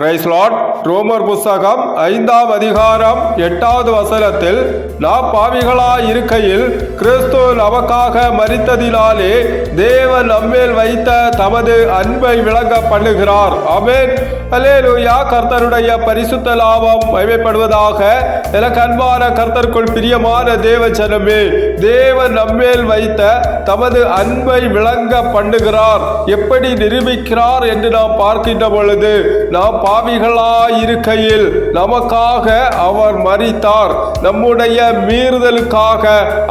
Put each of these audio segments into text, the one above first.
பிரைஸ்லாட் ரோமர் புஸ்தகம் ஐந்தாம் அதிகாரம் எட்டாவது வசனத்தில் நாம் பாவிகளாய் இருக்கையில் கிறிஸ்து நமக்காக மறித்ததினாலே தேவன் நம்மேல் வைத்த தமது அன்பை விளங்க பண்ணுகிறார். அமேன் அல்லேலூயா. கர்த்தருடைய பரிசுத்த லாபம் மகிமைப்படுவதாக எனக்கு அன்பான கர்த்தருக்குள் பிரியமான தேவ ஜனமே தேவன் நம்மேல் வைத்த தமது அன்பை விளங்க பண்ணுகிறார். எப்படி நிரூபிக்கிறார் என்று நாம் பார்க்கின்ற பொழுது நாம் பாவிகளாயிருக்கையில் நமக்காக அவர் மறித்தார் நம்முடைய மீறுதலுக்காக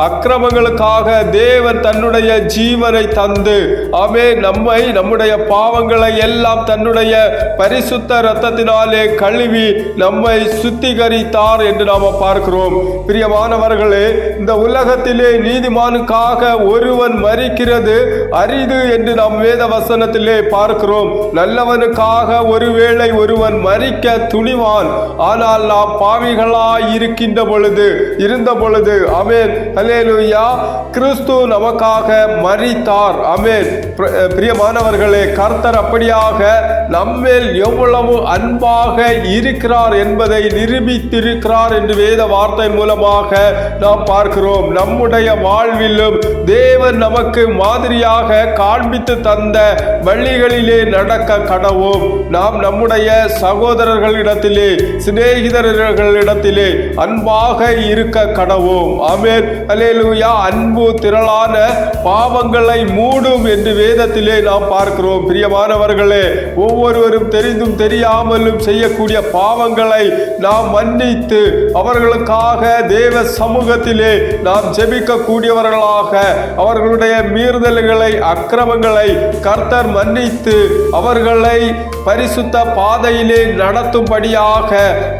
அக்கிரமங்களுக்காக தேவன் தன்னுடைய ஜீவனை தந்து அவே நம்மை நம்முடைய பாவங்களை எல்லாம் தன்னுடைய பரிசுத்த இரத்தத்தினாலே கழுவி நம்மை சுத்திகரித்தார் என்று நாம பார்க்கிறோம். பிரியமானவர்களே இந்த உலகத்திலே நீதிமானுக்காக ஒருவன் மறிக்கிறது அரிது என்று நாம் வேத வசனத்திலே பார்க்கிறோம். நல்லவனுக்காக ஒருவேளை ஒருவன் மறிக்க துணிவான். ஆனால் நாம் பாவிகளாய் இருக்கின்ற பொழுது இருந்த பொழுது அமேன் அலேலுயா கிறிஸ்து நமக்காக மரித்தார். அமேன் பிரியமானவர்களே கர்த்தர் அப்படியாக நம்மேல் எவ்வளவு அன்பாக இருக்கிறார் என்பதை நிரூபித்திருக்கிறார் என்று வேத வார்த்தை மூலமாக நாம் பார்க்கிறோம். நம்முடைய வாழ்விலும் தேவன் நமக்கு மாதிரியாக காண்பித்து தந்த வழிகளிலே நடக்க கடவோம். நாம் நம்முடைய சகோதரர்களிடத்திலே சிநேகிதர்களிடத்திலே அன்பாக இருக்க கடவோம் ஆமென். அலேலுயா அன்பு திரளான பாவங்களை மூடும் என்று வேதத்திலே நாம் பார்க்கிறோம். பிரியமானவர்களே ஒவ்வொருவரும் தெரிந்தும் தெரியாமலும் செய்யக்கூடிய பாவங்களை நாம் மன்னித்து அவர்களுக்காக தேவ சமூகத்திலே நாம் ஜெபிக்க கூடியவர்களாக அவர்களுடைய மீறுதல்களை அக்கிரமங்களை கர்த்தர் மன்னித்து அவர்களை பரிசுத்த பாதையிலே நடத்தும்படியாக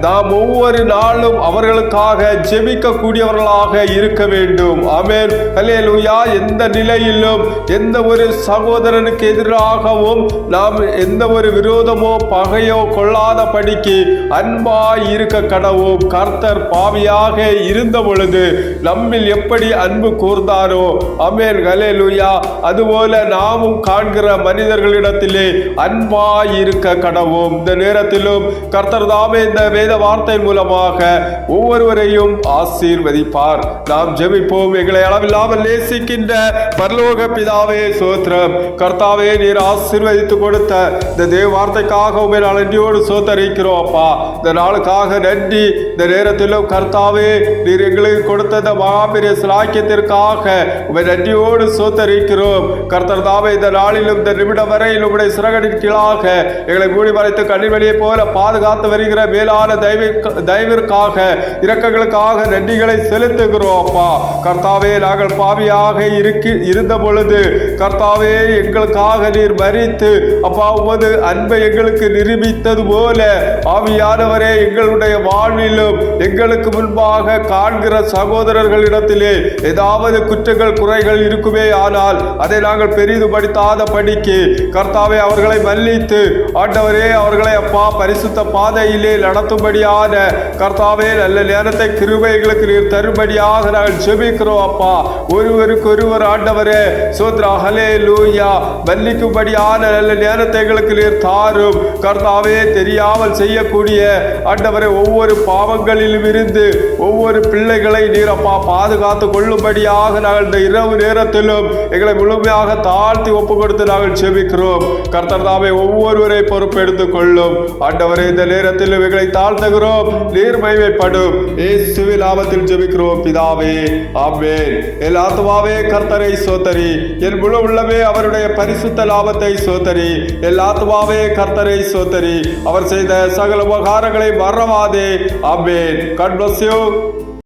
நாம் ஒவ்வொரு நாளும் அவர்களுக்காக ஜெபிக்க கூடியவர்களாக இருக்க வேண்டும். அமேன் அல்லேலூயா எந்த நிலையிலும் எந்த ஒரு சகோதரனுக்கு எதிராகவும் நாம் எந்த ஒரு விரோதமோ பகையோ கொள்ளாத படிக்கு அன்பாய் இருக்க கடவும் கர்த்தர் பாவியாக இருந்த பொழுது நம்மில் எப்படி அன்பு கூர்ந்தாரோ. அமேன் கலேலுயா அதுபோல நாமும் காண்கிற மனிதர்களிடத்திலே அன்பாய் இருக்க கடவோம். இந்த நேரத்திலும் கர்த்தர் தாமே இந்த வேத வார்த்தை மூலமாக ஒவ்வொருவரையும் ஆசீர்வதிப்பார். நாம் ஜெபிப்போம். எங்களை அளவில்லாமல் நேசிக்கின்ற பரலோக பிதாவே சோத்திரம். கர்த்தாவே நீர் ஆசீர்வதித்து கொடுத்த இந்த தேவ வார்த்தைக்காக உண்மை நன்றியோடு சோத்தரிக்கிறோம் அப்பா. இந்த நாளுக்காக நன்றி. இந்த நேரத்திலும் கர்த்தாவே நீர் எங்களுக்கு கொடுத்த இந்த மகாபெரிய சிலாக்கியத்திற்காக உமை நன்றியோடு சோத்தரிக்கிறோம். கர்த்தர் தாவே இந்த நாளிலும் இந்த நிமிடம் வரையில் உங்களுடைய சிறகடின் கீழாக எங்களை மூடி மறைத்து கண்ணீர் போல பாதுகாத்து வருகிற மேலான தயவு தயவிற்காக இரக்கங்களுக்காக நன்றிகளை செலுத்துகிறோம் அப்பா கர்த்தாவே நாங்கள் பாவியாக இருக்கி இருந்த பொழுது கர்த்தாவே எங்களுக்காக நீர் மறித்து அப்பா உமது அன்பை எங்களுக்கு நிரூபித்தது போல ஆவியானவரே எங்களுடைய வாழ்விலும் எங்களுக்கு முன்பாக காண்கிற சகோதரர்களிடத்திலே ஏதாவது குற்றங்கள் குறைகள் இருக்குமே ஆனால் அதை நாங்கள் பெரிதுபடுத்தாத படிக்கு கர்த்தாவை அவர்களை மன்னித்து ஆண்டவரே அவர்களை அப்பா பரிசுத்த பாதையிலே நடத்தும்படியான கர்த்தாவே நல்ல நேரத்தை கிருபைகளுக்கு நீர் தரும்படியாக நாங்கள் ஜெபிக்கிறோம் அப்பா. ஒருவருக்கு ஒருவர் ஆண்டவரே சோத்ரா ஹலே லூயா மன்னிக்கும்படியான நல்ல நேரத்தை எங்களுக்கு நீர் தாரும். கர்த்தாவே தெரியாமல் செய்யக்கூடிய ஆண்டவரை ஒவ்வொரு பாவங்களிலும் இருந்து ஒவ்வொரு பிள்ளைகளை நீர் அப்பா பாதுகாத்து கொள்ளும்படியாக நாங்கள் இந்த இரவு நேரத்திலும் எங்களை முழுமையாக தாழ்த்தி ஒப்பு கொடுத்து நாங்கள் செபிக்கிறோம் கர்த்தர் தாமே ஒவ்வொருவரை பொறுப்பெடுத்துக் கொள்ளும் ஆண்டவரே இந்த நேரத்தில் இவைகளை தாழ்த்துகிறோம் நீர் மகிமைப்படும் இயேசுவின் நாமத்தில் ஜெபிக்கிறோம் பிதாவே. ஆமென். என் ஆத்மாவே கர்த்தரை சோத்தரி என் முழு உள்ளமே அவருடைய பரிசுத்த லாபத்தை சோத்தரி என் ஆத்மாவே கர்த்தரை சோத்தரி அவர் செய்த சகல உபகாரங்களை மறவாதே. ஆமென். Cut bless you